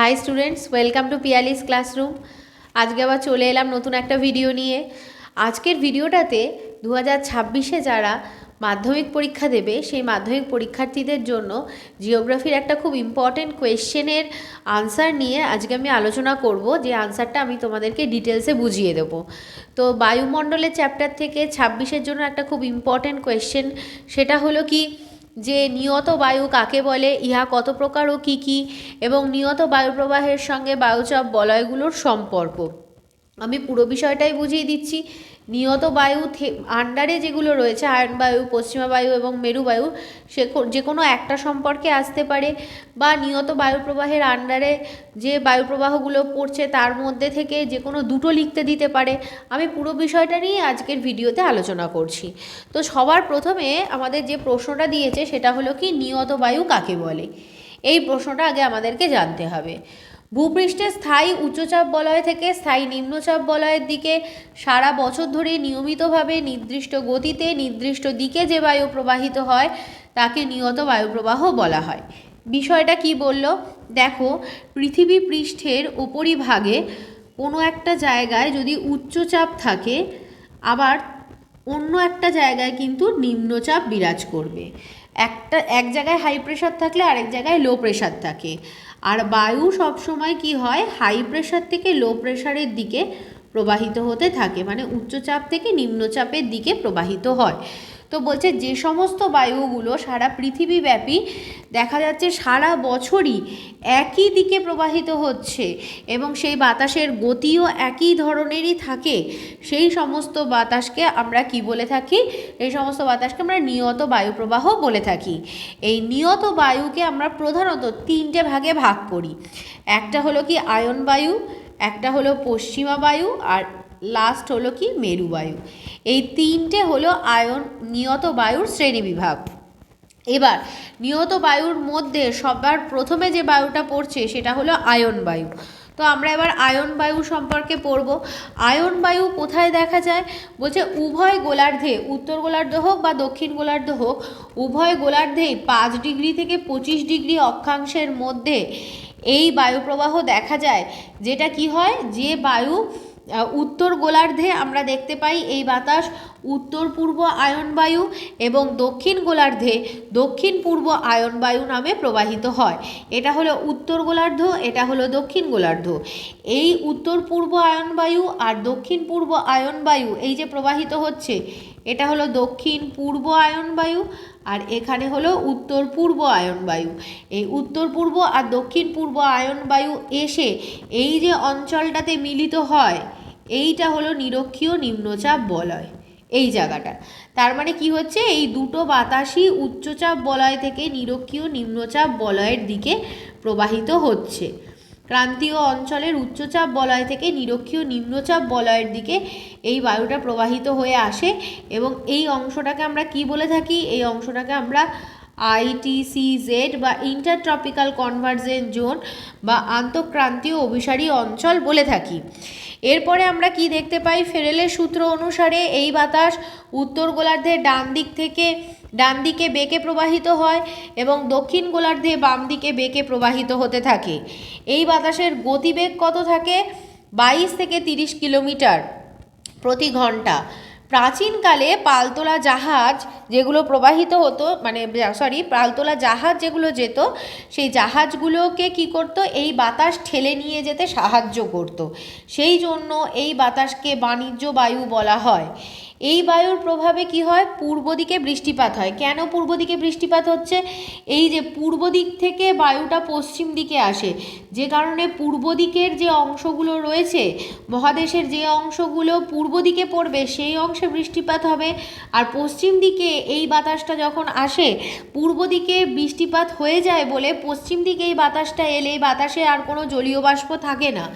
Hi students welcome to Piyali's classroom আজকে আবার চলে এলাম নতুন একটা ভিডিও নিয়ে। আজকের ভিডিওটাতে দু হাজার ছাব্বিশে যারা মাধ্যমিক পরীক্ষা দেবে, সেই মাধ্যমিক পরীক্ষার্থীদের জন্য জিওগ্রাফির একটা খুব ইম্পর্টেন্ট কোয়েশ্চেনের আনসার নিয়ে আজকে আমি আলোচনা করব। যে আনসারটা আমি তোমাদেরকে ডিটেলসে বুঝিয়ে দেবো। তো বায়ুমণ্ডলের চ্যাপ্টার থেকে ছাব্বিশের জন্য একটা খুব ইম্পর্টেন্ট কোয়েশ্চেন সেটা হলো কি? যে নিয়ত বায়ু কাকে বলে, ইহা কত প্রকার ও কী কী, এবং নিয়ত বায়ু প্রবাহের সঙ্গে বায়ুচাপ বলয়গুলোর সম্পর্ক। আমি পুরো বিষয়টাই বুঝিয়ে দিচ্ছি। নিয়ত বায়ু আন্ডারে যেগুলো রয়েছে আয়ন বায়ু, পশ্চিমা বায়ু এবং মেরু বায়ু, সে যে কোনো একটা সম্পর্কে আসতে পারে বা নিয়ত বায়ু প্রবাহের আন্ডারে যে বায়ু প্রবাহগুলো পড়ছে তার মধ্যে থেকে যে কোনো দুটো লিখতে দিতে পারে। আমি পুরো বিষয়টা নিয়ে আজকের ভিডিওতে আলোচনা করছি। তো সবার প্রথমে আমাদের যে প্রশ্নটা দিয়েছে সেটা হলো কি নিয়ত বায়ু কাকে বলে? এই প্রশ্নটা আগে আমাদেরকে জানতে হবে। ভূপৃষ্ঠে স্থায়ী উচ্চচাপ বলয় থেকে স্থায়ী নিম্নচাপ বলয়ের দিকে সারা বছর ধরে নিয়মিতভাবে নির্দিষ্ট গতিতে নির্দিষ্ট দিকে যে বায়ু প্রবাহিত হয়, তাকে নিয়ত বায়ুপ্রবাহ বলা হয়। বিষয়টা কি বলল? দেখো, পৃথিবী পৃষ্ঠের উপরিভাগে কোনো একটা জায়গায় যদি উচ্চচাপ থাকে, আবার অন্য একটা জায়গায় কিন্তু নিম্নচাপ বিরাজ করবে। একটা, এক জায়গায় হাই প্রেশার থাকলে আরেক জায়গায় লো প্রেশার থাকে। আর বায়ু সবসময় কি হয় হাই প্রেশার থেকে লো প্রেশারের দিকে প্রবাহিত হতে থাকে মানে উচ্চচাপ থেকে নিম্নচাপের দিকে প্রবাহিত হয়। তো বলছে যে সমস্ত বায়ুগুলো সারা পৃথিবীব্যাপী দেখা যাচ্ছে সারা বছরই একই দিকে প্রবাহিত হচ্ছে এবং সেই বাতাসের গতিও একই ধরনেরই থাকে। সেই সমস্ত বাতাসকে আমরা কি বলে থাকি? এই সমস্ত বাতাসকে আমরা নিয়ত বায়ু প্রবাহ বলে থাকি। এই নিয়ত বায়ুকে আমরা প্রধানত তিনটে ভাগে ভাগ করি। একটা হলো কি আয়ন বায়ু, একটা হলো পশ্চিমা বায়ু আর লাস্ট হলো কি? মেরুবায়ু। এই তিনটে হলো আয়ন নিয়ত বায়ুর শ্রেণীবিভাগ এবার, নিয়ত বায়ুর মধ্যে সবার প্রথমে যে বায়ুটা পড়ছে সেটা হলো আয়ন বায়ু। তো আমরা এবার আয়ন বায়ু সম্পর্কে পড়ব। আয়ন বায়ু কোথায় দেখা যায়? বলছে উভয় গোলার্ধে, উত্তর গোলার্ধ হোক বা দক্ষিণ গোলার্ধ হোক, উভয় গোলার্ধেই পাঁচ ডিগ্রি থেকে পঁচিশ ডিগ্রি অক্ষাংশের মধ্যে এই বায়ুপ্রবাহ দেখা যায়। যেটা কি হয়? যে বায়ু উত্তর গোলার্ধে আমরা দেখতে পাই এই বাতাস উত্তর পূর্ব আয়ন বায়ু এবং দক্ষিণ গোলার্ধে দক্ষিণ পূর্ব আয়ন বায়ু নামে প্রবাহিত হয়। এটা হলো উত্তর গোলার্ধ, এটা হলো দক্ষিণ গোলার্ধ। এই উত্তর পূর্ব আয়ন বায়ু আর দক্ষিণ পূর্ব আয়ন বায়ু এই যে প্রবাহিত হচ্ছে, এটা হলো দক্ষিণ পূর্ব আয়ন বায়ু আর এখানে হলো উত্তর পূর্ব আয়ন বায়ু এই উত্তর পূর্ব আর দক্ষিণ পূর্ব আয়ন বায়ু এসে এই যে অঞ্চলটাতে মিলিত হয় এইটা হলো নিরক্ষীয় নিম্নচাপ বলয়, এই জায়গাটা। তার মানে কি হচ্ছে? এই দুটো বাতাসই উচ্চচাপ বলয় থেকে নিরক্ষীয় নিম্নচাপ বলয়ের দিকে প্রবাহিত হচ্ছে। ক্রান্তীয় অঞ্চলের উচ্চচাপ বলয় থেকে নিরক্ষীয় নিম্নচাপ বলয়ের দিকে এই বায়ুটা প্রবাহিত হয়ে আসে এবং এই অংশটাকে আমরা কি বলে থাকি? এই অংশটাকে আমরা আইটিসিজেড বা ইন্টারট্রপিক্যাল কনভার্জেন্ট জোন বা আন্তঃক্রান্তীয় অভিসারী অঞ্চল বলে থাকি। এরপরে আমরা কি দেখতে পাই? ফেরেলের সূত্র অনুসারে এই বাতাস উত্তর গোলার্ধের ডান দিক থেকে ডান দিকে বেঁকে প্রবাহিত হয় এবং দক্ষিণ গোলার্ধে বাম দিকে বেঁকে প্রবাহিত হতে থাকে। এই বাতাসের গতিবেগ কত থাকে? বাইশ থেকে তিরিশ কিলোমিটার প্রতি ঘণ্টা। প্রাচীনকালে পালতোলা জাহাজ যেগুলো প্রবাহিত হতো মানে সরি পালতোলা জাহাজ যেগুলো যেত, সেই জাহাজগুলোকে কি করত? এই বাতাস ঠেলে নিয়ে যেতে সাহায্য করত। সেই জন্য এই বাতাসকে বাণিজ্য বায়ু বলা হয়। এই বায়ুর প্রভাবে কি হয়? পূর্ব দিকে বৃষ্টিপাত হয়। কেন পূর্ব দিকে বৃষ্টিপাত হচ্ছে? এই যে পূর্ব দিক থেকে বায়ুটা পশ্চিম দিকে আসে, যে কারণে পূর্ব দিকের যে অংশগুলো রয়েছে, মহাদেশের যে অংশগুলো পূর্ব দিকে পড়বে, সেই অংশে বৃষ্টিপাত হবে। আর পশ্চিম দিকে এই বাতাসটা যখন আসে, পূর্ব দিকে বৃষ্টিপাত হয়ে যায় বলে পশ্চিম দিকে এই বাতাসটা এলে বাতাসে আর কোনো জলীয় বাষ্প থাকে না।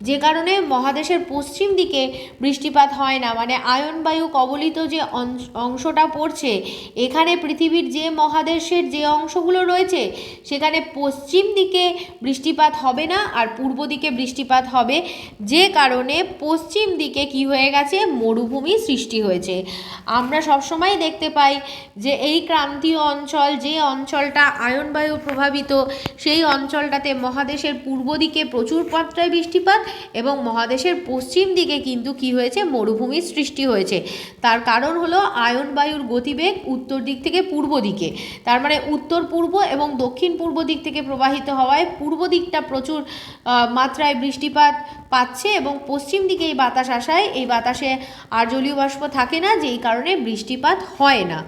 যে কারণে মহাদেশের পশ্চিম দিকে বৃষ্টিপাত হয় না। মানে আয়ন বায়ু কবলিত যে অংশ- অংশটা পড়ছে, এখানে পৃথিবীর যে মহাদেশের যে অংশগুলো রয়েছে, সেখানে পশ্চিম দিকে বৃষ্টিপাত হবে না আর পূর্ব দিকে বৃষ্টিপাত হবে। যে কারণে পশ্চিম দিকে কি হয়ে গেছে? মরুভূমি সৃষ্টি হয়েছে। আমরা সবসময় দেখতে পাই যে এই ক্রান্তীয় অঞ্চল, যে অঞ্চলটা আয়ন বায়ু প্রভাবিত, সেই অঞ্চলটাতে মহাদেশের পূর্ব দিকে প্রচুর মাত্রায় বৃষ্টিপাত এবং মহাদেশের পশ্চিম দিকে কিন্তু কি হয়েছে? মরুভূমির সৃষ্টি হয়েছে। তার কারণ হলো আয়ন বায়ুর গতিবেগ উত্তর দিক থেকে পূর্ব দিকে। তার মানে উত্তর পূর্ব এবং দক্ষিণ পূর্ব দিক থেকে প্রবাহিত হওয়ায় পূর্ব দিকটা প্রচুর মাত্রায় বৃষ্টিপাত পাচ্ছে এবং পশ্চিম দিকে এই বাতাস আসায়, এই বাতাসে আর জলীয় বাষ্প থাকে না, যেই কারণে বৃষ্টিপাত হয় না।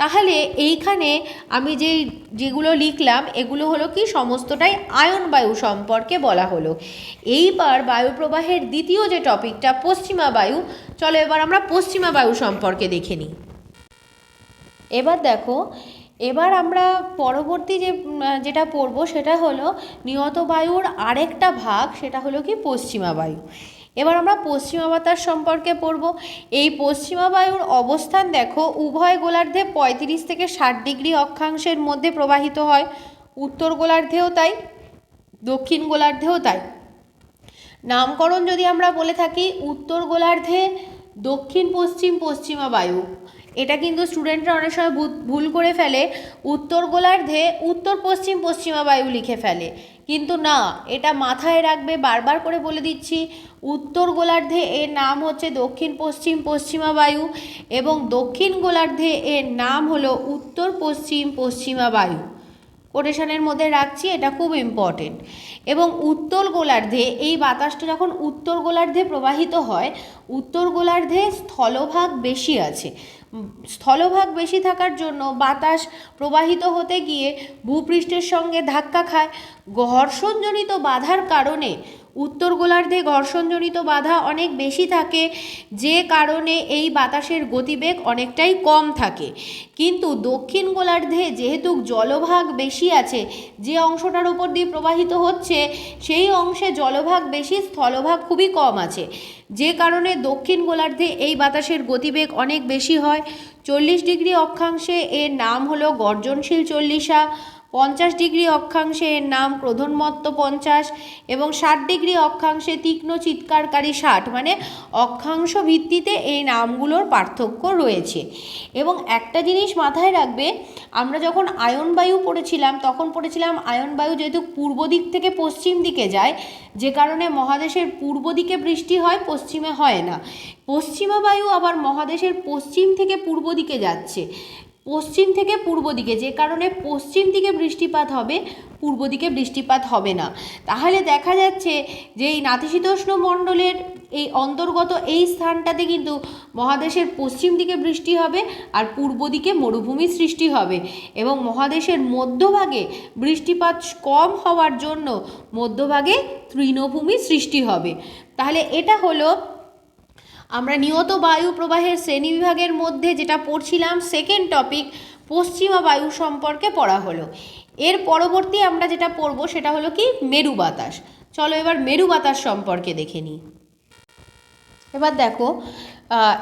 তাহলে এইখানে আমি যেই যেগুলো লিখলাম, এগুলো হলো কি সমস্তটাই আয়ন বায়ু সম্পর্কে বলা হলো। এইবার বায়ুপ্রবাহের দ্বিতীয় যে টপিকটা, পশ্চিমা বায়ু, চলো এবার আমরা পশ্চিমা বায়ু সম্পর্কে দেখে নিই। এবার দেখো, এবার আমরা পরবর্তী যে, যেটা পড়ব সেটা হলো নিয়ত বায়ুর আরেকটা ভাগ, সেটা হলো কি পশ্চিমা বায়ু। এবার আমরা পশ্চিমা বাতাস সম্পর্কে পড়ব। এই পশ্চিমা বায়ুর অবস্থান দেখো, উভয় গোলার্ধে পঁয়ত্রিশ থেকে ষাট ডিগ্রি অক্ষাংশের মধ্যে প্রবাহিত হয়। উত্তর গোলার্ধেও তাই, দক্ষিণ গোলার্ধেও তাই। নামকরণ যদি আমরা বলে থাকি, উত্তর গোলার্ধে দক্ষিণ পশ্চিম পশ্চিমা বায়ু। এটা কিন্তু স্টুডেন্টরা অনেক সময় ভুল করে ফেলে। উত্তর গোলার্ধে উত্তর পশ্চিম পশ্চিমা বায়ু লিখে ফেলে। কিন্তু না, এটা মাথায় রাখবে, বারবার করে বলে দিচ্ছি, উত্তর গোলার্ধে এর নাম হচ্ছে দক্ষিণ পশ্চিম পশ্চিমা বায়ু এবং দক্ষিণ গোলার্ধে এর নাম হলো উত্তর পশ্চিম পশ্চিমা বায়ু। কোটেশনের মধ্যে রাখছি, এটা খুব ইম্পর্টেন্ট এবং উত্তর গোলার্ধে এই বাতাসটা যখন উত্তর গোলার্ধে প্রবাহিত হয়, উত্তর গোলার্ধে স্থলভাগ বেশি আছে। স্থলভাগ বেশি থাকার জন্য বাতাস প্রবাহিত হতে গিয়ে ভূপৃষ্ঠের সঙ্গে ধাক্কা খায়। ঘর্ষণজনিত বাধার কারণে উত্তর গোলার্ধে ঘর্ষণজনিত বাধা অনেক বেশি থাকে, যে কারণে এই বাতাসের গতিবেগ অনেকটাই কম থাকে। কিন্তু দক্ষিণ গোলার্ধে যেহেতু জলভাগ বেশি আছে, যে অংশটার উপর দিয়ে প্রবাহিত হচ্ছে, সেই অংশে জলভাগ বেশি, স্থলভাগ খুবই কম আছে। যে কারণে দক্ষিণ গোলার্ধে এই বাতাসের গতিবেগ অনেক বেশি হয়। চল্লিশ ডিগ্রি অক্ষাংশে এর নাম হলো গর্জনশীল চল্লিশা। পঞ্চাশ ডিগ্রি অক্ষাংশে এর নাম প্রধানমত্ত পঞ্চাশ এবং ষাট ডিগ্রি অক্ষাংশে তীক্ষ্ণ চিৎকারকারী ষাট মানে অক্ষাংশ ভিত্তিতে এই নামগুলোর পার্থক্য রয়েছে। এবং একটা জিনিস মাথায় রাখবে, আমরা যখন আয়ন বায়ু পড়েছিলাম, তখন পড়েছিলাম আয়ন বায়ু যেহেতু পূর্ব দিক থেকে পশ্চিম দিকে যায়, যে কারণে মহাদেশের পূর্ব দিকে বৃষ্টি হয়, পশ্চিমে হয় না। পশ্চিমা বায়ু আবার মহাদেশের পশ্চিম থেকে পূর্ব দিকে যাচ্ছে। পশ্চিম থেকে পূর্ব দিকে, যে কারণে পশ্চিম দিকে বৃষ্টিপাত হবে, পূর্ব দিকে বৃষ্টিপাত হবে না। তাহলে দেখা যাচ্ছে যে এই নাতিশীতোষ্ণ মণ্ডলের এই অন্তর্গত এই স্থানটাতে কিন্তু মহাদেশের পশ্চিম দিকে বৃষ্টি হবে আর পূর্ব দিকে মরুভূমি সৃষ্টি হবে এবং মহাদেশের মধ্যভাগে বৃষ্টিপাত কম হওয়ার জন্য মধ্যভাগে তৃণভূমি সৃষ্টি হবে। তাহলে এটা হলো আমরা নিয়ত বায়ু প্রবাহের শ্রেণীবিভাগের মধ্যে যেটা পড়ছিলাম সেকেন্ড টপিক পশ্চিমা বায়ু সম্পর্কে পড়া হলো। এর পরবর্তী আমরা যেটা পড়ব সেটা হলো কি? মেরু বাতাস। চলো এবার মেরু বাতাস সম্পর্কে দেখে নিই। এবার দেখো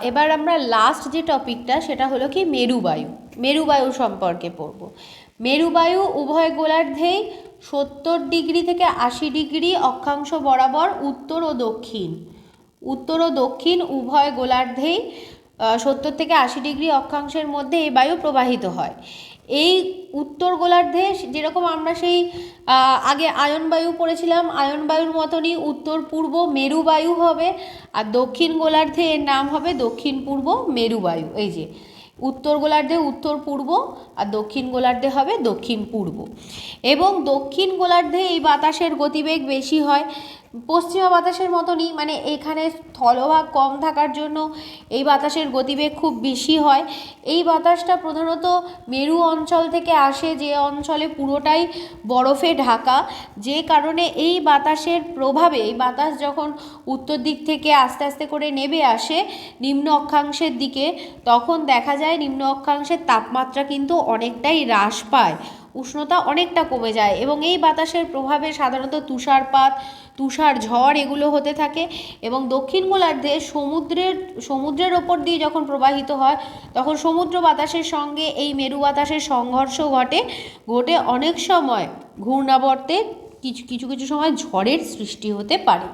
এবার আমরা লাস্ট যে টপিকটা সেটা হলো কি? মেরুবায়ু মেরুবায়ু সম্পর্কে পড়ব। মেরুবায়ু উভয় গোলার্ধেই সত্তর ডিগ্রি থেকে আশি ডিগ্রি অক্ষাংশ বরাবর উত্তর ও দক্ষিণ। উত্তর ও দক্ষিণ উভয় গোলার্ধেই সত্তর থেকে আশি ডিগ্রি অক্ষাংশের মধ্যে এই বায়ু প্রবাহিত হয়। এই উত্তর গোলার্ধে যেরকম আমরা সেই আগে আয়ন বায়ু পড়েছিলাম, আয়ন বায়ুর মতনই উত্তর পূর্ব মেরুবায়ু হবে আর দক্ষিণ গোলার্ধে এর নাম হবে দক্ষিণ পূর্ব মেরুবায়ু এই যে, উত্তর গোলার্ধে উত্তর পূর্ব আর দক্ষিণ গোলার্ধে হবে দক্ষিণ পূর্ব। এবং দক্ষিণ গোলার্ধে এই বাতাসের গতিবেগ বেশি হয় পশ্চিমা বাতাসের মতনই মানে এখানে স্থলভাগ কম থাকার জন্য এই বাতাসের গতিবেগ খুব বেশি হয়। এই বাতাসটা প্রধানত মেরু অঞ্চল থেকে আসে, যে অঞ্চলে পুরোটাই বরফে ঢাকা। যে কারণে এই বাতাসের প্রভাবে, এই বাতাস যখন উত্তর দিক থেকে আস্তে আস্তে করে নেবে আসে নিম্ন অক্ষাংশের দিকে, তখন দেখা যায় নিম্ন অক্ষাংশের তাপমাত্রা কিন্তু অনেকটাই হ্রাস পায়। উষ্ণতা অনেকটা কমে যায় এবং এই বাতাসের প্রভাবে সাধারণত তুষারপাত, তুষার ঝড় এগুলো হতে থাকে এবং দক্ষিণ গোলার্ধে সমুদ্রের সমুদ্রের ওপর দিয়ে যখন প্রবাহিত হয়, তখন সমুদ্র বাতাসের সঙ্গে এই মেরু বাতাসের সংঘর্ষ ঘটে ঘটে অনেক সময়। ঘূর্ণাবর্তে কিছু কিছু কিছু সময় ঝড়ের সৃষ্টি হতে পারে।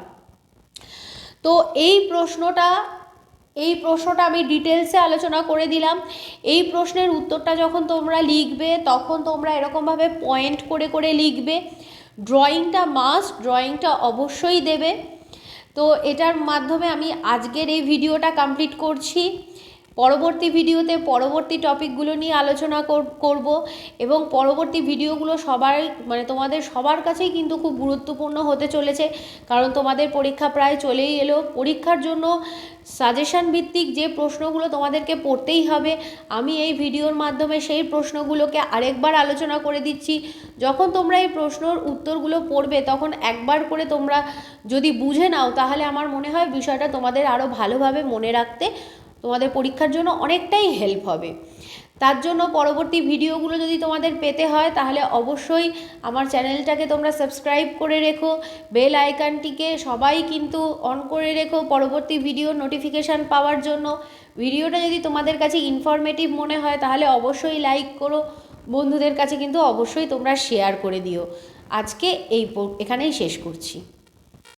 তো এই প্রশ্নটা এই প্রশ্নটা আমি ডিটেলসে আলোচনা করে দিলাম। এই প্রশ্নের উত্তরটা যখন তোমরা লিখবে, তখন তোমরা এরকমভাবে পয়েন্ট করে করে লিখবে। ড্রয়িংটা মাস্ট ড্রয়িংটা অবশ্যই দেবে। তো এটার মাধ্যমে আমি আজকের এই ভিডিওটা কমপ্লিট করছি। পরবর্তী ভিডিওতে পরবর্তী টপিকগুলো নিয়ে আলোচনা করব এবং পরবর্তী ভিডিওগুলো সবার মানে তোমাদের সবার কাছেই কিন্তু খুব গুরুত্বপূর্ণ হতে চলেছে। কারণ তোমাদের পরীক্ষা প্রায় চলেই এলো। পরীক্ষার জন্য সাজেশান ভিত্তিক যে প্রশ্নগুলো তোমাদেরকে পড়তেই হবে, আমি এই ভিডিওর মাধ্যমে সেই প্রশ্নগুলোকে আরেকবার আলোচনা করে দিচ্ছি। যখন তোমরা এই প্রশ্নর উত্তরগুলো পড়বে, তখন একবার করে তোমরা যদি বুঝে নাও, তাহলে আমার মনে হয় বিষয়টা তোমাদের আরও ভালোভাবে মনে রাখতে তোমাদের পরীক্ষার জন্য অনেকটাই হেল্প হবে। তার জন্য পরবর্তী ভিডিওগুলো যদি তোমাদের পেতে হয়, তাহলে অবশ্যই আমার চ্যানেলটাকে তোমরা সাবস্ক্রাইব করে রেখো। বেল আইকনটিকে সবাই কিন্তু অন করে রেখো পরবর্তী ভিডিও নোটিফিকেশান পাওয়ার জন্য। ভিডিওটা যদি তোমাদের কাছে ইনফরমেটিভ মনে হয়, তাহলে অবশ্যই লাইক করো। বন্ধুদের কাছে কিন্তু অবশ্যই তোমরা শেয়ার করে দিও। আজকে এই এখানেই শেষ করছি।